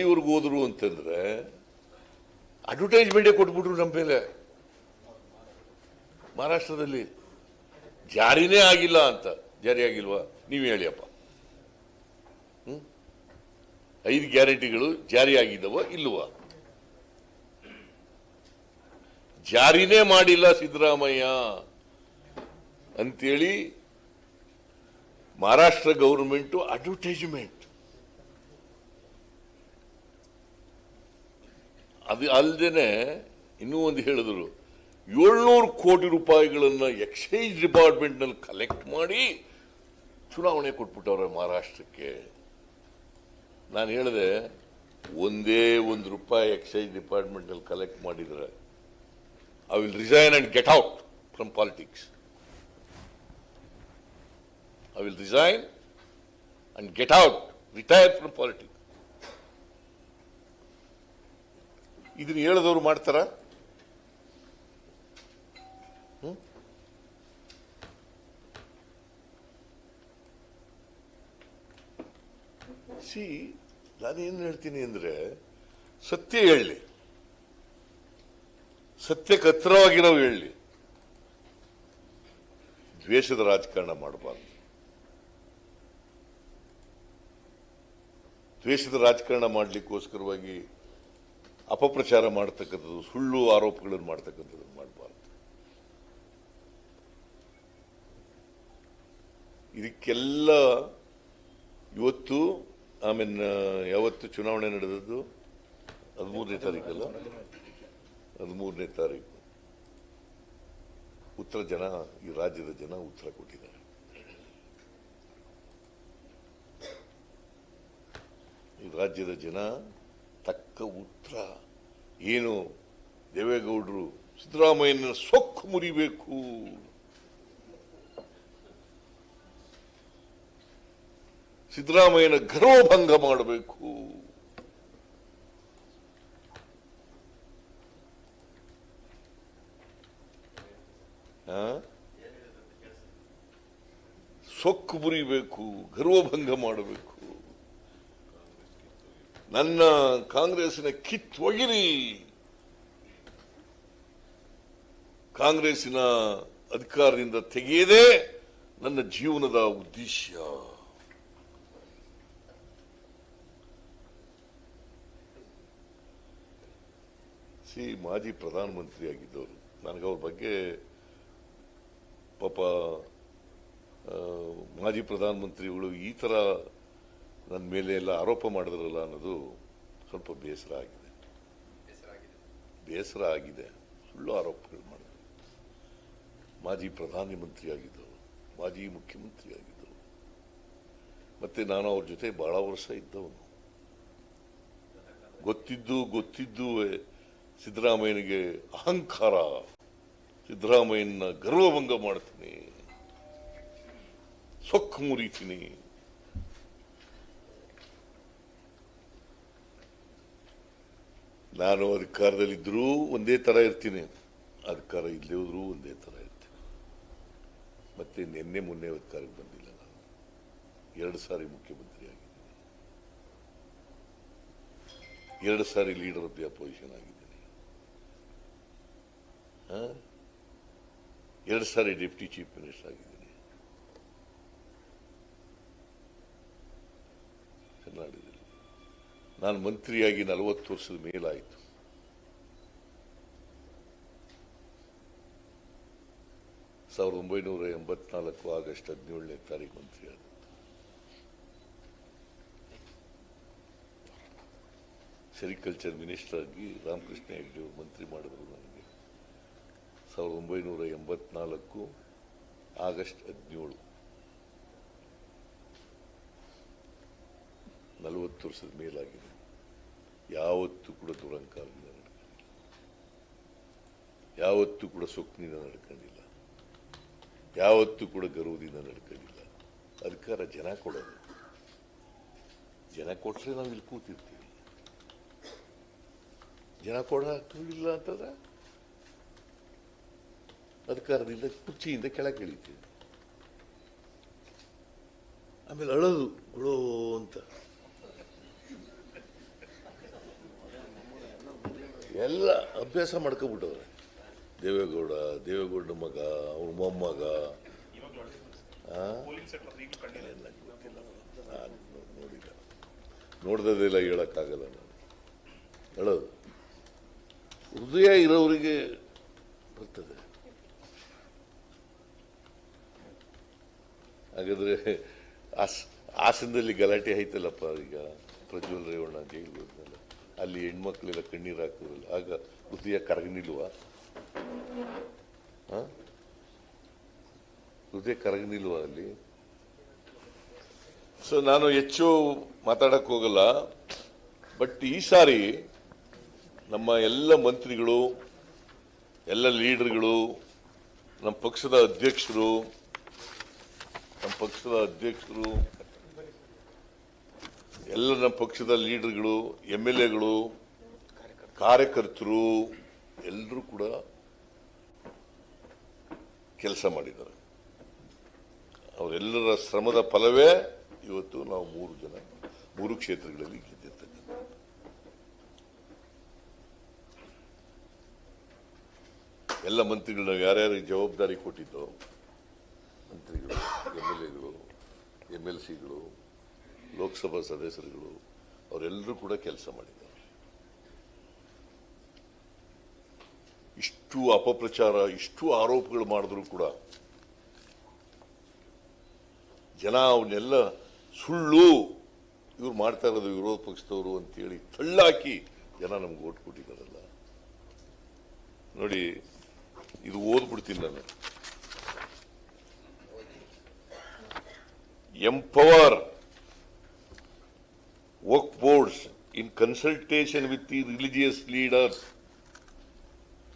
ಇವ್ರಿಗೆ ಹೋದ್ರು ಅಂತಂದ್ರೆ ಅಡ್ವರ್ಟೈಸ್ಮೆಂಟೇ ಕೊಟ್ಬಿಟ್ರು ನಮ್ಮ ಮೇಲೆ. ಮಹಾರಾಷ್ಟ್ರದಲ್ಲಿ ಜಾರಿನೇ ಆಗಿಲ್ಲ ಅಂತ. ಜಾರಿ ಆಗಿಲ್ವಾ? ನೀವು ಹೇಳಿಯಪ್ಪ. ಹ್ಮ್? ಐದು ಗ್ಯಾರಂಟಿಗಳು ಜಾರಿ ಆಗಿದ್ದವ ಇಲ್ವಾ ಜಾರಿನೇ ಮಾಡಿಲ್ಲ ಸಿದ್ದರಾಮಯ್ಯ. ಅಂತೇಳಿ ಮಹಾರಾಷ್ಟ್ರ ಗೌರ್ಮೆಂಟು ಅಡ್ವರ್ಟೈಸ್ಮೆಂಟ್ ಅದು ಅಲ್ಲದೇ ಇನ್ನೂ ಒಂದು ಹೇಳಿದ್ರು, ಏಳ್ನೂರು ಕೋಟಿ ರೂಪಾಯಿಗಳನ್ನು ಎಕ್ಸೈಸ್ ಡಿಪಾರ್ಟ್ಮೆಂಟ್ನಲ್ಲಿ ಕಲೆಕ್ಟ್ ಮಾಡಿ ಚುನಾವಣೆ ಕೊಟ್ಬಿಟ್ಟವ್ರೆ ಮಹಾರಾಷ್ಟ್ರಕ್ಕೆ. ನಾನು ಹೇಳಿದೆ, ಒಂದೇ ಒಂದು ರೂಪಾಯಿ ಎಕ್ಸೈಸ್ ಡಿಪಾರ್ಟ್ಮೆಂಟಲ್ಲಿ ಕಲೆಕ್ಟ್ ಮಾಡಿದರೆ I will resign and get out from politics I will resign and get out retire from politics ಇದನ್ನ ಹೇಳದವ್ರು ಮಾಡ್ತಾರ? ಸಿ ನಾನೇನು ಹೇಳ್ತೀನಿ ಅಂದ್ರೆ, ಸತ್ಯ ಹೇಳಿ. ಸತ್ಯಕ್ಕೆ ಹತ್ರವಾಗಿರೋ ಹೇಳಿ. ದ್ವೇಷದ ರಾಜಕಾರಣ ಮಾಡಬಾರ್ದು. ದ್ವೇಷದ ರಾಜಕಾರಣ ಮಾಡಲಿಕ್ಕೋಸ್ಕರವಾಗಿ ಅಪಪ್ರಚಾರ ಮಾಡ್ತಕ್ಕಂಥದ್ದು, ಸುಳ್ಳು ಆರೋಪಗಳನ್ನು ಮಾಡ್ತಕ್ಕಂಥದ್ದು ಮಾಡಬಾರ್ದು. ಇದಕ್ಕೆಲ್ಲ ಇವತ್ತು ಆಮೇಲೆ ಯಾವತ್ತು ಚುನಾವಣೆ ನಡೆದದ್ದು? ಹದಿಮೂರನೇ ತಾರೀಕಲ್ಲ? ಹದಿಮೂರನೇ ತಾರೀಕು. ಉತ್ತರ ಜನ, ಈ ರಾಜ್ಯದ ಜನ ಉತ್ತರ ಕೊಟ್ಟಿದ್ದಾರೆ. ಈ ರಾಜ್ಯದ ಜನ ತಕ್ಕ ಉತ್ತರ. ಏನು? ದೇವೇಗೌಡರು ಸಿದ್ದರಾಮಯ್ಯನ ಸೊಕ್ಕು ಮುರಿಬೇಕು. ಸಿದ್ದರಾಮಯ್ಯನ ಗರ್ವಭಂಗ ಮಾಡಬೇಕು? ಸೊಕ್ಕು ಮುರಿಬೇಕು ಗರ್ವಭಂಗ ಮಾಡಬೇಕು. ನನ್ನ ಕಾಂಗ್ರೆಸ್ಸಿನ ಕಿತ್ತೊಗಿರಿ ಕಾಂಗ್ರೆಸ್ಸಿನ ಅಧಿಕಾರದಿಂದ ತೆಗೆಯದೇ ನನ್ನ ಜೀವನದ ಉದ್ದೇಶ. ಸಿ, ಮಾಜಿ ಪ್ರಧಾನಮಂತ್ರಿ ಆಗಿದ್ದವರು. ನನಗೆ ಅವ್ರ ಬಗ್ಗೆ ಪಾಪ ಮಾಜಿ ಪ್ರಧಾನಮಂತ್ರಿಗಳು ಈ ಥರ ನನ್ನ ಮೇಲೆ ಎಲ್ಲ ಆರೋಪ ಮಾಡಿದ್ರಲ್ಲ ಅನ್ನೋದು ಸ್ವಲ್ಪ ಬೇಸರ ಆಗಿದೆ. ಬೇಸರ ಆಗಿದೆ. ಸುಳ್ಳು ಆರೋಪಗಳು ಮಾಡಿದ್ರು. ಮಾಜಿ ಪ್ರಧಾನಮಂತ್ರಿ ಆಗಿದ್ದವರು ಮಾಜಿ ಮುಖ್ಯಮಂತ್ರಿ ಆಗಿದ್ದವರು ಮತ್ತೆ ನಾನು ಅವ್ರ ಜೊತೆ ಬಹಳ ವರ್ಷ ಇದ್ದವನು. ಗೊತ್ತಿದ್ದು ಗೊತ್ತಿದ್ದು ಸಿದ್ದರಾಮಯ್ಯನಿಗೆ ಅಹಂಕಾರ. ಸಿದ್ದರಾಮಯ್ಯನ ಗರ್ವಭಂಗ ಮಾಡ್ತೀನಿ. ಸೊಕ್ಕು ಮುರಿತೀನಿ. ನಾನು ಅಧಿಕಾರದಲ್ಲಿದ್ದರೂ ಒಂದೇ ಥರ ಇರ್ತೀನಿ. ಅಧಿಕಾರ ಇಲ್ಲೇ ಹೋದರೂ ಒಂದೇ ಥರ ಇರ್ತೀನಿ. ಮತ್ತೆ ನಿನ್ನೆ ಮೊನ್ನೆ ಅಧಿಕಾರಕ್ಕೆ ಬಂದಿಲ್ಲ ನಾನು. ಎರಡು ಸಾರಿ ಮುಖ್ಯಮಂತ್ರಿ ಆಗಿದ್ದೀನಿ ಎರಡು ಸಾರಿ ಲೀಡರ್ ಆಫ್ ದಿ ಅಪೋಸಿಷನ್ ಆಗಿದ್ದೀನಿ? ಎರಡು ಸಾರಿ ಡೆಪ್ಟಿ ಚೀಫ್ ಮಿನಿಸ್ಟರ್ ಆಗಿದ್ದೀನಿ. ನಾನು ಮಂತ್ರಿಯಾಗಿ ನಲವತ್ತು ವರ್ಷದ ಮೇಲಾಯಿತು. ಸಾವಿರದ ಒಂಬೈನೂರ ಎಂಬತ್ನಾಲ್ಕು ಆಗಸ್ಟ್ ಹದಿನೇಳನೇ ತಾರೀಕು ಮಂತ್ರಿ ಆದ ಸೆರಿಕಲ್ಚರ್ ಮಿನಿಸ್ಟರ್ ಆಗಿ ರಾಮಕೃಷ್ಣ ಹೆಗ್ಡೆ ಅವರು ಮಂತ್ರಿ ಮಾಡಿದ್ರು ನನಗೆ. ಸಾವಿರದ ಒಂಬೈನೂರ ಎಂಬತ್ನಾಲ್ಕು ಆಗಸ್ಟ್ ಹದಿನೇಳು. ನಲವತ್ತು ವರ್ಷದ ಮೇಲಾಗಿದೆ. ಯಾವತ್ತೂ ಕೂಡ ದುರಂಕಾರದಿಂದ ಯಾವತ್ತೂ ಕೂಡ ಸೊಕ್ಕಿನಿಂದ ನಡ್ಕೊಂಡಿಲ್ಲ. ಯಾವತ್ತೂ ಕೂಡ ಗರ್ವದಿಂದ ನಡ್ಕೊಂಡಿಲ್ಲ. ಅಧಿಕಾರ ಜನ ಕೊಡೋದು. ಜನ ಕೊಟ್ರೆ ನಾವು ಇಲ್ಲಿ ಕೂತಿರ್ತೀವಿ. ಜನ ಕೊಡ ಇಲ್ಲ ಅಂತಂದ್ರೆ ಅಧಿಕಾರದಿಂದ ಕುರ್ಚಿಯಿಂದ ಕೆಳಗೆ ಇಳಿತೀವಿ. ಆಮೇಲೆ ಅಳೋದು ಗುಳೋ ಅಂತ. ಎಲ್ಲ ಅಭ್ಯಾಸ ಮಾಡ್ಕೊಬಿಟ್ಟವ್ರೆ ದೇವೇಗೌಡ ದೇವೇಗೌಡ ಮಗ, ಅವ್ರ ಮೊಮ್ಮಗ. ನೋಡಿಲ್ಲ ನೋಡ್ದದೆಲ್ಲ ಹೇಳಕ್ಕಾಗಲ್ಲ ನಾನು. ಹೇಳೋದು ಹೃದಯ ಇರೋರಿಗೆ ಬರ್ತದೆ. ಹಾಗಾದ್ರೆ ಹಾಸ್ ಹಾಸನದಲ್ಲಿ ಗಲಾಟೆ ಆಯ್ತಲ್ಲಪ್ಪ ಈಗ ಪ್ರಜ್ವಲ್ ರೇವಣ್ಣ ಜೈಲ್ ಹೋದ್ಮೇಲೆ ಅಲ್ಲಿ ಹೆಣ್ಮಕ್ಳೆಲ್ಲ ಕಣ್ಣೀರು ಹಾಕಿದ್ರಲ್ಲ ಆಗ ಹೃದಯ ಕರಗನಿಲ್ವಾ ಹ? ಹೃದಯ ಕರಗನಿಲ್ವಾ ಅಲ್ಲಿ. ಸೊ ನಾನು ಹೆಚ್ಚು ಮಾತಾಡಕ್ ಹೋಗಲ್ಲ. ಬಟ್ ಈ ಸಾರಿ ನಮ್ಮ ಎಲ್ಲ ಮಂತ್ರಿಗಳು, ಎಲ್ಲ ಲೀಡರ್ಗಳು, ನಮ್ಮ ಪಕ್ಷದ ಅಧ್ಯಕ್ಷರು, ನಮ್ಮ ಪಕ್ಷದ ಅಧ್ಯಕ್ಷರು ಎಲ್ಲ ನಮ್ಮ ಪಕ್ಷದ ಲೀಡರ್ಗಳು ಎಂ ಎಲ್ ಎಗಳು, ಕಾರ್ಯಕರ್ತರು, ಎಲ್ಲರೂ ಕೂಡ ಕೆಲಸ ಮಾಡಿದ್ದಾರೆ. ಅವರೆಲ್ಲರ ಶ್ರಮದ ಫಲವೇ ಇವತ್ತು ನಾವು ಮೂರು ಜನ, ಮೂರು ಕ್ಷೇತ್ರಗಳಲ್ಲಿ ಗೆದ್ದಿರ್ತಕ್ಕಂಥ ಎಲ್ಲ ಮಂತ್ರಿಗಳು, ನಾವು ಯಾರ್ಯಾರಿಗೆ ಜವಾಬ್ದಾರಿ ಕೊಟ್ಟಿದ್ದೋ, ಮಂತ್ರಿಗಳು ಎಂ ಎಲ್ ಎಗಳು ಎಂ ಎಲ್ ಸಿಗಳು ಲೋಕಸಭಾ ಸದಸ್ಯರುಗಳು, ಅವರೆಲ್ಲರೂ ಕೂಡ ಕೆಲಸ ಮಾಡಿದ್ದಾರೆ. ಇಷ್ಟು ಅಪಪ್ರಚಾರ, ಇಷ್ಟು ಆರೋಪಗಳು ಮಾಡಿದ್ರು ಕೂಡ ಜನ ಅವನ್ನೆಲ್ಲ ಸುಳ್ಳು ಇವ್ರು ಮಾಡ್ತಾ ಇರೋದು ವಿರೋಧ ಪಕ್ಷದವರು ಅಂತೇಳಿ ತಳ್ಳಾಕಿ ಜನ ನಮ್ಗೆ ಓಟ್ ಕೊಟ್ಟಿದ್ದಾರಲ್ಲ. ನೋಡಿ, ಇದು ಓದ್ಬಿಡ್ತೀನಿ ನಾನು. Empower consultation with the religious leaders